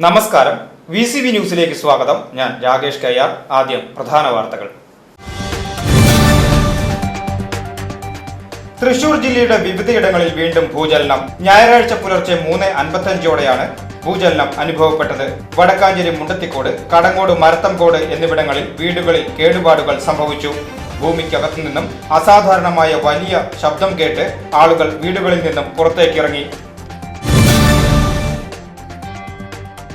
നമസ്കാരം. V C V ന്യൂസിലേക്ക് സ്വാഗതം. ഞാൻ രാകേഷ് കയ്യാർ. ആദ്യം പ്രധാന വാർത്തകൾ. തൃശൂർ ജില്ലയുടെ വിവിധയിടങ്ങളിൽ വീണ്ടും ഭൂചലനം. ഞായറാഴ്ച പുലർച്ചെ മൂന്ന് അൻപത്തഞ്ചോടെയാണ് ഭൂചലനം അനുഭവപ്പെട്ടത്. വടക്കാഞ്ചേരി മുണ്ടത്തിക്കോട് കടങ്ങോട് മരത്തംകോട് എന്നിവിടങ്ങളിൽ വീടുകളിൽ കേടുപാടുകൾ സംഭവിച്ചു. ഭൂമിക്കകത്തു നിന്നും അസാധാരണമായ വലിയ ശബ്ദം കേട്ട് ആളുകൾ വീടുകളിൽ നിന്നും പുറത്തേക്കിറങ്ങി.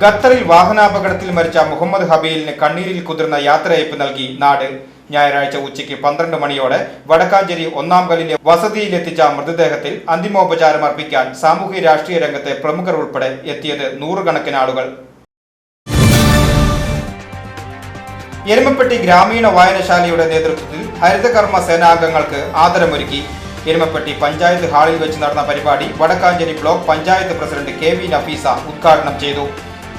ഖത്തറിൽ വാഹനാപകടത്തിൽ മരിച്ച മുഹമ്മദ് ഹബീലിന് കണ്ണീരിൽ കുതിർന്ന യാത്രയയപ്പ് നൽകി. നാട് ഞായറാഴ്ച ഉച്ചയ്ക്ക് പന്ത്രണ്ട് മണിയോടെ വടക്കാഞ്ചേരി ഒന്നാം കല്ലിലെ വസതിയിലെത്തിച്ച മൃതദേഹത്തിൽ അന്തിമോപചാരം അർപ്പിക്കാൻ സാമൂഹ്യ രാഷ്ട്രീയ രംഗത്തെ പ്രമുഖർ ഉൾപ്പെടെ എത്തിയത് നൂറുകണക്കിന് ആളുകൾ. എരുമപ്പെട്ടി ഗ്രാമീണ വായനശാലയുടെ നേതൃത്വത്തിൽ ഹരിതകർമ്മ സേനാംഗങ്ങൾക്ക് ആദരമൊരുക്കി. എരുമപ്പെട്ടി പഞ്ചായത്ത് ഹാളിൽ വെച്ച് നടന്ന പരിപാടി Vadakkanchery block panchayat president K V Nafeesa ഉദ്ഘാടനം ചെയ്തു.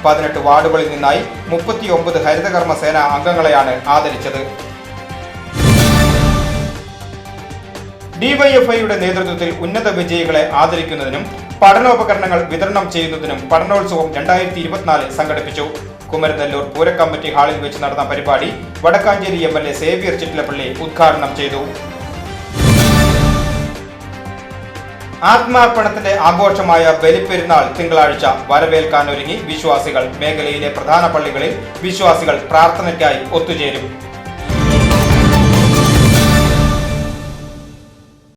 പതിനെട്ട് വാർഡുകളിൽ നിന്നായി മുപ്പത്തിയൊമ്പത് ഹരിതകർമ്മ സേന അംഗങ്ങളെയാണ് ആദരിച്ചത്. ഡിവൈഎഫ്ഐയുടെ നേതൃത്വത്തിൽ ഉന്നത വിജയികളെ ആദരിക്കുന്നതിനും പഠനോപകരണങ്ങൾ വിതരണം ചെയ്യുന്നതിനും പഠനോത്സവം രണ്ടായിരത്തി ഇരുപത്തിനാല് സംഘടിപ്പിച്ചു. കുമരനെല്ലൂർ പൂരക്കമ്മിറ്റി ഹാളിൽ വെച്ച് നടന്ന പരിപാടി Vadakkanchery M L A Xavier Chittilappilly ഉദ്ഘാടനം ചെയ്തു. ആത്മാർപ്പണത്തിന്റെ ആഘോഷമായ ബലിപ്പെരുന്നാൾ തിങ്കളാഴ്ച വരവേൽക്കാനൊരുങ്ങി വിശ്വാസികൾ മേഖലയിലെ പ്രധാന പള്ളികളിൽ വിശ്വാസികൾ പ്രാർത്ഥനയ്ക്കായി ഒത്തുചേരും.